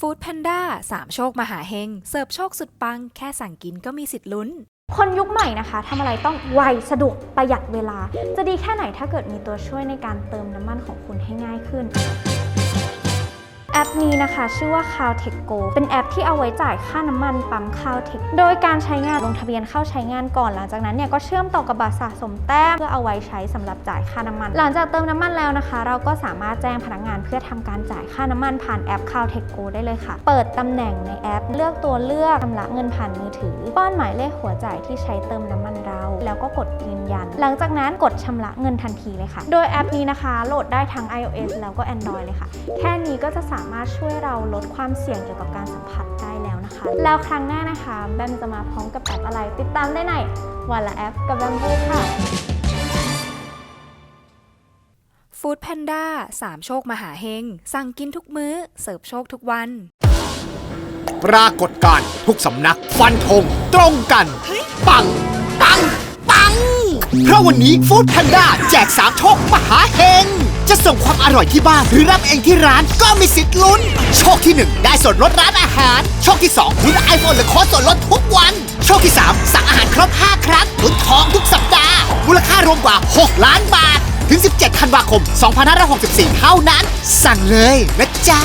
ฟู้ดแพนด้าสามโชคมหาเฮง เสิร์ฟโชคสุดปัง แค่สั่งกินก็มีสิทธิ์ลุ้น คนยุคใหม่นะคะทำอะไรต้องไวสะดวกประหยัดเวลา จะดีแค่ไหนถ้าเกิดมีตัวช่วยในการเติมน้ำมันของคุณให้ง่ายขึ้น แอปนี้นะคะ ชื่อว่า Caltech Go เป็นแอปที่เอาไว้จ่ายค่าน้ำมันปั๊ม Caltech โดยการใช้งานลงทะเบียนเข้าใช้งานก่อนหลังจากนั้นเนี่ยก็เชื่อมต่อกับบัตรสะสมแต้มเพื่อเอาไว้ใช้สำหรับจ่ายค่าน้ำมัน หลังจากเติมน้ำมันแล้วนะคะ เราก็สามารถแจ้งพนักงานเพื่อทำการจ่ายค่าน้ำมันผ่านแอป Caltech Go ได้เลยค่ะ เปิดตำแหน่งในแอป เลือกตัวเลือกชำระเงินผ่านมือถือ ป้อนหมายเลขหัวจ่ายที่ใช้เติมน้ำมันเรา แล้วก็กดยืนยัน หลังจากนั้นกดชำระเงินทันทีเลยค่ะ โดยแอปนี้นะคะ โหลดได้ทั้ง iOS แล้วก็ Android เลยค่ะ แค่นี้ก็จะสามารถช่วยเราลดความเสี่ยงเกี่ยวกับการสัมผัสได้แล้วนะคะ แล้วครั้งหน้านะคะ แบมจะมาพร้อมกับแอปอะไร ติดตามได้ในวันละแอปกับแบมบูค่ะฟู้ดแพนด้าสามโชคมหาเฮง สั่งกินทุกมื้อ เสิร์ฟโชคทุกวัน ปรากฏการณ์ทุกสำนัก ฟันธงตรงกัน ปัง ปัง ปัง เพราะวันนี้ฟู้ดแพนด้าแจกสามโชคมหาเฮง จะส่งความอร่อยที่บ้าน หรือรับเองที่ร้านก็มีสิทธิ์ลุ้น โชคที่ 1 ได้ส่วนลดร้านอาหาร โชคที่2ลุ้นไอโฟนหรือโค้ดส่วนลดทุกวัน โชคที่ 3 สั่งอาหารครบ 5 ครั้งลุ้นทองทุกสัปดาห์ มูลค่ารวมกว่า 6 ล้านบาท ถึง 17 ธันวาคม 2564 เท่านั้น สั่งเลยนะจ๊ะ